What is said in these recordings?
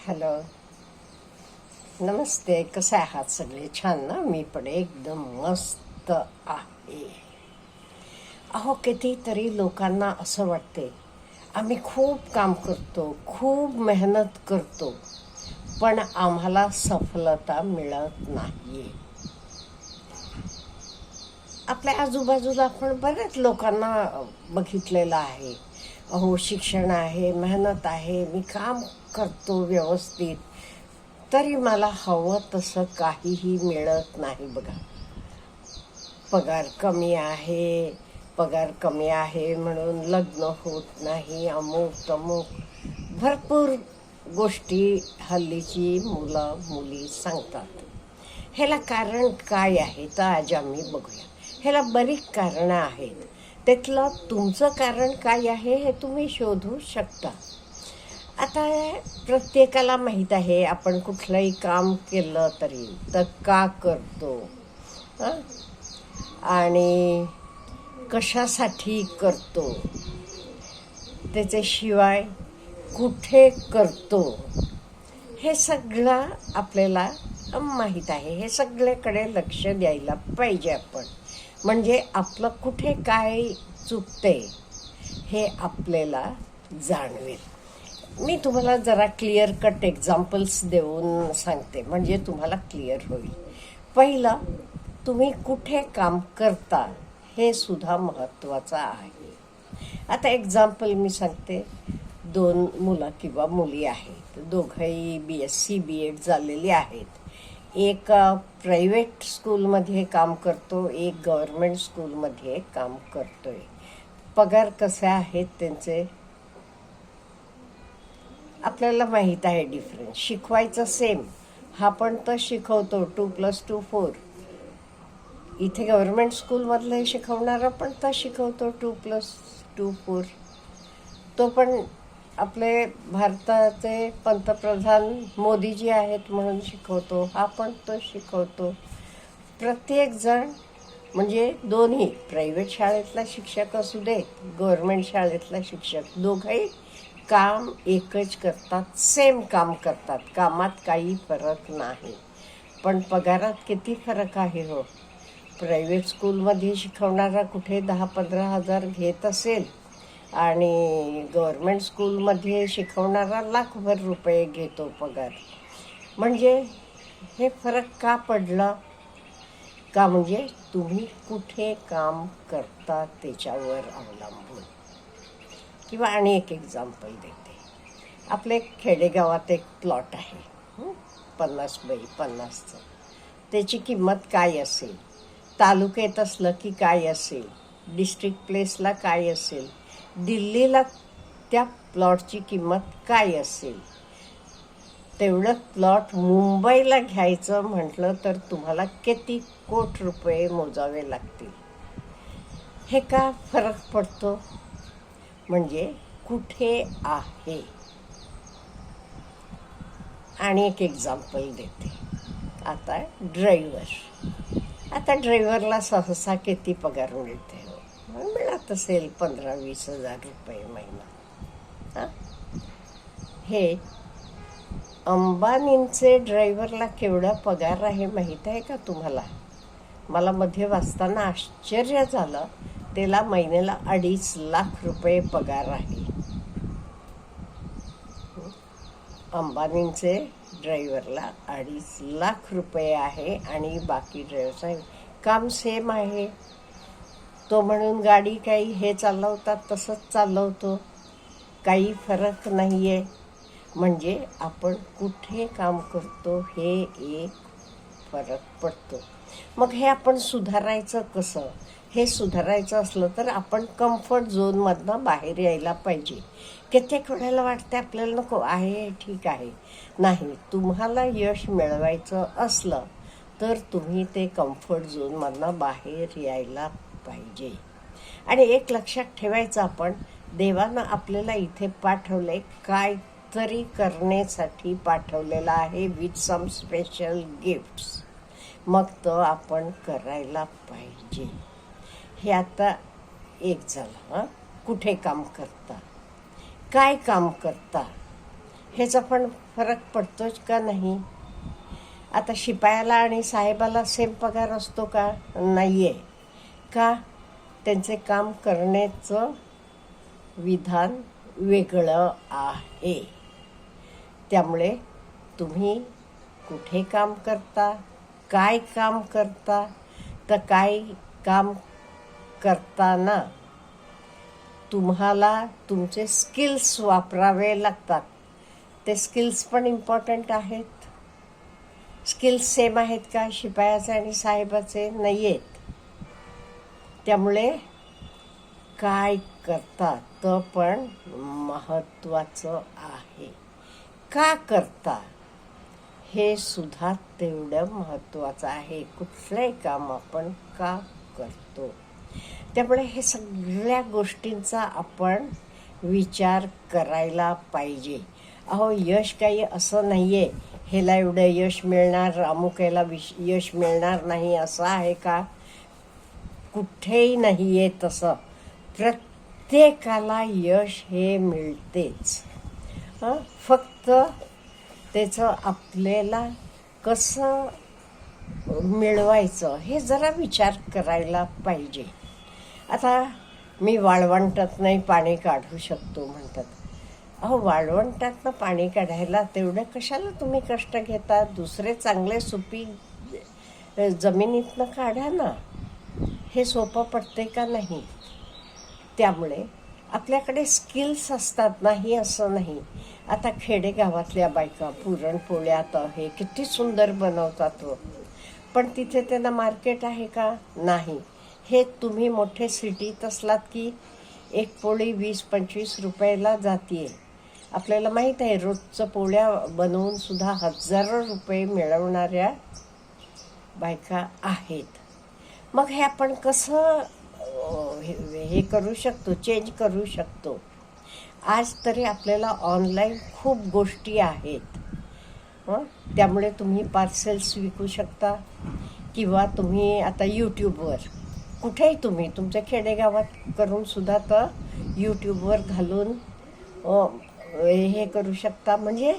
Hello. नमस्ते कसे आहात सगळे? छान ना? मी पण एकदम मस्त आहे. अहो कितीतरी लोकांना असं वाटते आम्ही खूप काम करतो खूप मेहनत करतो पण आम्हाला सफलता मिळत नाही आपल्या आजूबाजूला आपण बऱ्याच लोकांना बघितलेलं आहे. अहो शिक्षण आहे मेहनत आहे मी काम करतो व्यवस्थित. तरी मला हवं तसं काहीही मिळत नाही बघा. पगार कमी आहे पगार कमी आहे म्हणून लग्न होत नाही अमुक तमुक. भरपूर गोष्टी हल्लीची मुलं मुली सांगतात. ह्याला कारण काय आहे? तर आज आम्ही बघूया. ह्याला बरीच कारणं आहेत. त्यातलं तुमचं कारण काय आहे हे तुम्ही शोधू शकता. आता प्रत्येकाला माहीत आहे आपण कुठलंही काम केलं तरी तर का करतो? आणि कशासाठी करतो? त्याच्याशिवाय कुठे करतो? हे सगळं आपल्याला माहीत आहे. हे सगळ्याकडे लक्ष द्यायला पाहिजे आपण. म्हणजे आपलं कुठे काय चुकते हे आपल्याला जाणवेल. मी तुम्हाला जरा क्लिअर कट एक्झाम्पल्स देऊन सांगते म्हणजे तुम्हाला क्लिअर होईल. पहिलं तुम्ही कुठे काम करता हे सुद्धा महत्त्वाचं आहे. आता एक्झाम्पल मी सांगते दोन मुलं किंवा मुली आहेत दोघंही B S C B Ed झालेली आहेत. एक प्रायव्हेट स्कूलमध्ये काम करतो एक गव्हर्मेंट स्कूलमध्ये काम करतोय. पगार कसे आहेत त्यांचे? आपल्याला माहीत आहे डिफरन्स शिकवायचं सेम हा पण तर शिकवतो टू प्लस टू फोर इथे गव्हर्मेंट स्कूलमधलं शिकवणारा पण तर शिकवतो टू प्लस टू फोर तो पण आपले भारताचे पंतप्रधान मोदीजी आहेत म्हणून शिकवतो हा पण तो शिकवतो. प्रत्येकजण म्हणजे दोन्ही प्रायव्हेट शाळेतला शिक्षक असू दे गव्हर्मेंट शाळेतला शिक्षक दोघंही काम एकच करतात सेम काम करतात. कामात काही फरक नाही. पण पगारात किती फरक आहे हो? प्रायव्हेट स्कूलमध्ये शिकवणारा कुठे दहा पंधरा हजार घेत असेल आणि गव्हर्मेंट स्कूलमध्ये शिकवणारा लाखभर रुपये घेतो पगार. म्हणजे हे फरक का पडला? का म्हणजे तुम्ही कुठे काम करता त्याच्यावर अवलंबून? किंवा आणि एक एक्झाम्पल देते. आपले खेडेगावात एक प्लॉट आहे. पन्नास बाई पन्नासचं. त्याची किंमत काय असेल? तालुक्यात असलं की काय असेल? डिस्ट्रिक्ट प्लेसला काय असेल? दिल्लीला त्या प्लॉटची किंमत काय असेल? तेवढं प्लॉट मुंबईला घ्यायचं म्हटलं तर तुम्हाला किती कोट रुपये मोजावे लागतील? हे का फरक पडतो? म्हणजे कुठे आहे? आणि एक एक्झाम्पल देते. आता ड्रायव्हर आता ड्रायव्हरला सहसा किती पगार मिळते? मिळत असेल पंधरा वीस हजार रुपये महिना. हे? अंबानींचे ड्रायव्हरला केवढा पगार आहे माहीत आहे का तुम्हाला? मला मध्ये वाचताना आश्चर्य झालं. त्याला महिन्याला अडीच लाख रुपये पगार आहे. अंबानींचे ड्रायव्हरला अडीच लाख रुपये आहे आणि बाकी ड्रायव्हर काम सेम आहे. तो म्हणून गाडी काही हे चालवतात तसंच चालवतो. काही फरक नाही आहे म्हणजे आपण कुठे काम करतो हे एक फरक पडतो. मग हे आपण सुधारायचं कसं? हे सुधारायचं असलं तर आपण कम्फर्ट झोनमधनं बाहेर यायला पाहिजे. कित्येक वेळेला वाटते आपल्याला नको आहे ठीक आहे. नाही तुम्हाला यश मिळवायचं असलं तर तुम्ही ते कम्फर्ट झोनमधनं बाहेर यायला पाहिजे. आणि एक लक्षात ठेवायचं आपण देवानं आपल्याला इथे पाठवले काय तरी करण्यासाठी पाठवलेला आहे विथ सम स्पेशल गिफ्ट्स मग तो आपण करायला पाहिजे. हे आता एक झालं हां? कुठे काम करता? काय काम करता? ह्याचा पण फरक पडतोच का नाही? आता शिपायाला आणि साहेबाला सेम पगार असतो का? नाही आहे का त्यांचे काम करण्याचं विधान वेगळं आहे. त्यामुळे तुम्ही कुठे काम करता काय काम करता तर काय काम करताना तुम्हाला तुमचे स्किल्स वापरावे लागतात. ते स्किल्स पण इम्पॉर्टंट आहेत. स्किल्स सेम आहेत का? शिपायाचे आणि साहेबाचे? नाही आहेत त्यामुळे काय करतात तर पण महत्त्वाचं आहे. का करता हे सुद्धा तेवढं महत्त्वाचं आहे. कुठलंही काम आपण का करतो? त्यामुळे हे सगळ्या गोष्टींचा आपण विचार करायला पाहिजे. अहो यश काही असं नाही आहे ह्याला एवढं यश मिळणार? अमुक ह्याला विश यश मिळणार नाही असं आहे का? कुठेही नाही आहे तसं. प्रत्येकाला यश हे मिळतेच. फक्त त्याचं आपल्याला कसं मिळवायचं हे जरा विचार करायला पाहिजे. आता मी वाळवंटात नाही पाणी काढू शकतो म्हणतात. अहो वाळवंटातनं पाणी काढायला तेवढं कशाला तुम्ही कष्ट घेता? दुसरे चांगले सुपी जमिनीतनं काढा ना. हे सोपं पडते का नाही? त्यामुळे आपल्याकडे स्किल्स असतात नाही असं नाही. आता खेडेगावातल्या बायका पुरणपोळ्यात हे किती सुंदर बनवतात पण तिथे त्यांना मार्केट आहे का? नाही. हे तुम्ही मोठे सिटीत असलात की एक पोळी वीस पंचवीस रुपयाला जाते आपल्याला माहीत आहे रोजचं पोळ्या बनवून सुद्धा हजारो रुपये मिळवणाऱ्या बायका आहेत. मग हे आपण कसं हे हे करू शकतो चेंज करू शकतो? आज तरी आपल्याला ऑनलाईन खूप गोष्टी आहेत. त्यामुळे तुम्ही पार्सल्स विकू शकता किंवा तुम्ही आता यूट्यूबवर कुठेही तुम्ही तुमच्या खेडेगावात करून सुद्धा तर यूट्यूबवर घालून हे करू शकता. म्हणजे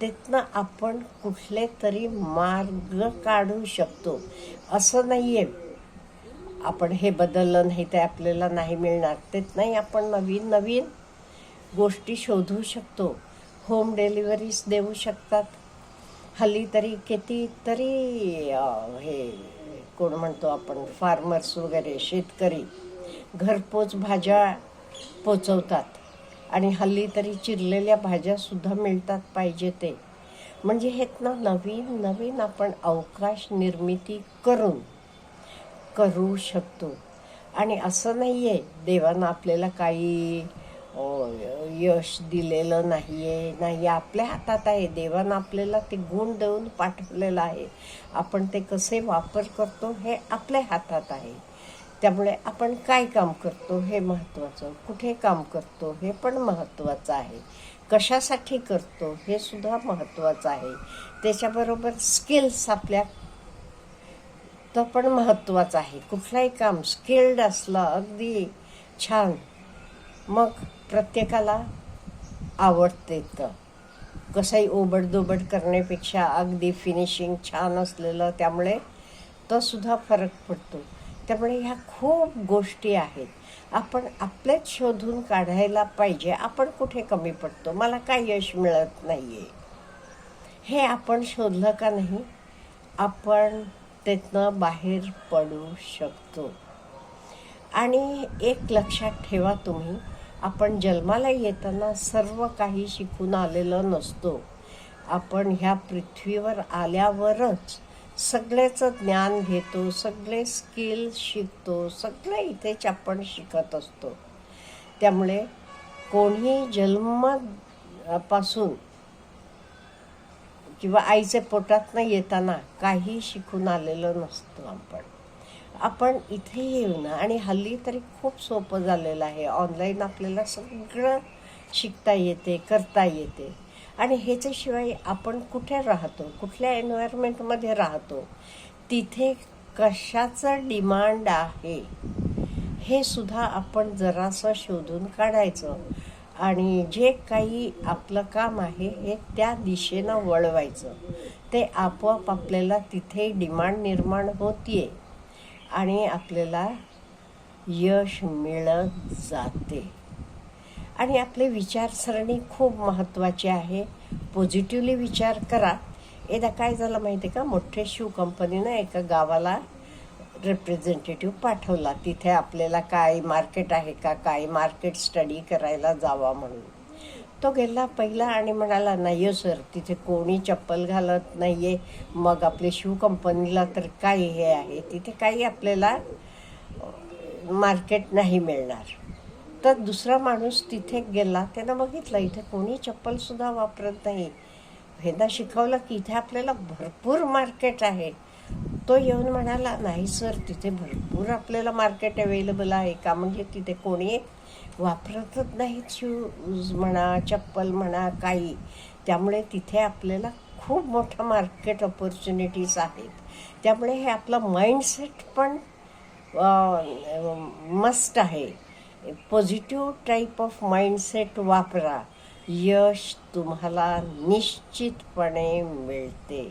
तिथनं आपण कुठले तरी मार्ग काढू शकतो. असं नाही आहे आपण हे बदललं नाही ते आपल्याला नाही मिळणार. तेच नाही आपण नवीन नवीन गोष्टी शोधू शकतो. होम डिलिव्हरीज देऊ शकतात. हल्ली तरी कितीतरी हे कोण म्हणतो आपण फार्मर्स वगैरे शेतकरी घरपोच भाज्या पोचवतात. आणि हल्ली तरी चिरलेल्या भाज्यासुद्धा मिळतात पाहिजे ते. म्हणजे हेत ना नवीन नवीन आपण अवकाश निर्मिती करून करू शकतो. आणि असं नाही आहे देवानं आपल्याला काही यश दिलेलं नाही आहे नाही आपल्या हातात आहे. देवानं आपल्याला ते गुण देऊन पाठवलेलं आहे. आपण ते कसे वापर करतो हे आपल्या हातात आहे. त्यामुळे आपण काय काम करतो हे महत्त्वाचं. कुठे काम करतो हे पण महत्त्वाचं आहे. कशासाठी करतो हे सुद्धा महत्त्वाचं आहे. त्याच्याबरोबर स्किल्स आपल्या तर पण महत्त्वाचं आहे. कुठलाही काम स्किल्ड असलं अगदी छान. मग प्रत्येकाला आवडते तर कसंही ओबडदोबड करण्यापेक्षा अगदी फिनिशिंग छान असलेलं त्यामुळे तो सुद्धा फरक पडतो. त्यामुळे ह्या खूप गोष्टी आहेत. आपण आपलेच शोधून काढायला पाहिजे. आपण कुठे कमी पडतो? मला काय यश मिळत नाही आहे हे आपण शोधलं का नाही? आपण त्यातनं बाहेर पडू शकतो. आणि एक लक्षात ठेवा तुम्ही आपण जन्माला येताना सर्व काही शिकून आलेलं नसतो. आपण ह्या पृथ्वीवर आल्यावरच सगळ्याचं ज्ञान घेतो सगळे स्किल शिकतो सगळे इथेच आपण शिकत असतो. त्यामुळे कोणी जन्मापासून किंवा आईच्या पोटातनं येताना काही शिकून आलेलं नसतं आपण. आपण इथे येऊ ना आणि हल्ली तरी खूप सोपं झालेलं आहे. ऑनलाईन आपल्याला सगळं शिकता येते करता येते. आणि ह्याच्याशिवाय आपण कुठे राहतो? कुठल्या एन्व्हायरमेंटमध्ये राहतो? तिथे कशाचं डिमांड आहे? हे सुद्धा आपण जरासं शोधून काढायचं. आणि जे काही आपलं काम आहे हे त्या दिशेनं वळवायचं. ते आपोआप आपल्याला तिथे डिमांड निर्माण होतीये आणि आपल्याला यश मिळत जाते. आणि आपले विचारसरणी खूप महत्त्वाची आहे. पॉझिटिव्हली विचार करा. एकदा काय झालं माहिती आहे का? मोठे शिव कंपनीनं एका गावाला रिप्रेझेंटेटिव्ह पाठवला. तिथे आपल्याला काय मार्केट आहे का काय मार्केट स्टडी करायला जावा म्हणून. तो गेला पहिला आणि म्हणाला नाही सर तिथे कोणी चप्पल घालत नाही आहे मग आपले शू कंपनीला तर काय हे आहे? तिथे काही आपल्याला मार्केट नाही मिळणार. तर दुसरा माणूस तिथे गेला. त्यानं बघितलं इथे कोणी चप्पलसुद्धा वापरत नाही. ह्यांना शिकवलं की इथे आपल्याला भरपूर मार्केट आहे. तो येऊन म्हणाला नाही सर तिथे भरपूर आपल्याला मार्केट अवेलेबल आहे का? म्हणजे तिथे कोणी वापरतच नाहीत शूज म्हणा चप्पल म्हणा काही. त्यामुळे तिथे आपल्याला खूप मोठा मार्केट ऑपॉर्च्युनिटीज आहेत. त्यामुळे हे आपलं माइंडसेट पण मस्ट आहे. पॉझिटिव्ह टाईप ऑफ माइंडसेट वापरा. यश तुम्हाला निश्चितपणे मिळते.